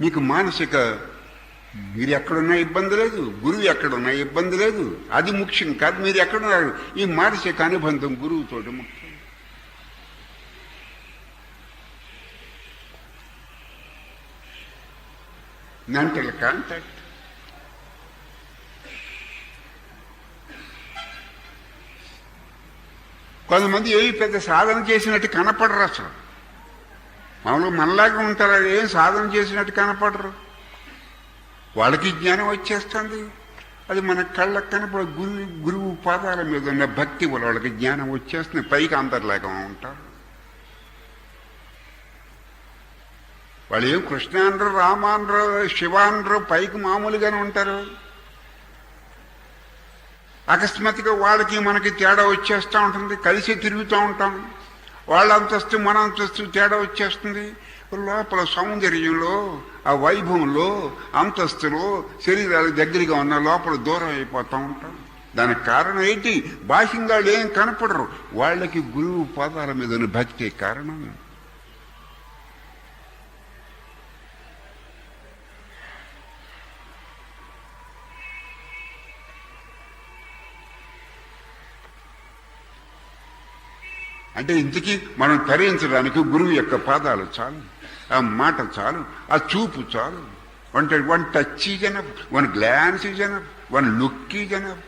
మీకు మానసిక మీరు ఎక్కడున్నా ఇబ్బంది లేదు గురువు ఎక్కడున్నా ఇబ్బంది లేదు. అది ముఖ్యం కాదు మీరు ఎక్కడున్నారు ఈ మానసిక అనుబంధం గురువుతోటి ముఖ్యం. Mental contact. కొంతమంది ఏవి పెద్ద సాధన చేసినట్టు కనపడరు అసలు మామూలుగా మనలాగా ఉంటారు ఏం సాధన చేసినట్టు కనపడరు. వాళ్ళకి జ్ఞానం వచ్చేస్తుంది. అది మన కళ్ళకు కనపడ గురు గురువు పాదాల మీద ఉన్న భక్తి వల్ల వాళ్ళకి జ్ఞానం వచ్చేస్తుంది. పైకి అందరిలాగా ఉంటారు. వాళ్ళు ఏం కృష్ణ అనరు రామ అనరు పైకి మామూలుగానే ఉంటారు. అకస్మాత్తుగా వాళ్ళకి మనకి తేడా వచ్చేస్తూ ఉంటుంది. కలిసి తిరుగుతూ ఉంటాం. వాళ్ళ అంతస్తు మన అంతస్తు తేడా వచ్చేస్తుంది. లోపల సౌందర్యంలో ఆ వైభవంలో అంతస్తులో శరీరాలు దగ్గరగా ఉన్న లోపల దూరం అయిపోతూ ఉంటాం. దానికి కారణం ఏంటి? బాహ్యంగా వాళ్ళు ఏం కనపడరు. వాళ్ళకి గురువు పాదాల మీద భక్తే భక్తి కారణం. అంటే ఇంతకీ మనం తరించడానికి గురువు యొక్క పాదాలు చాలు ఆ మాట చాలు ఆ చూపు చాలు. One one touch is enough one glance is enough one look is enough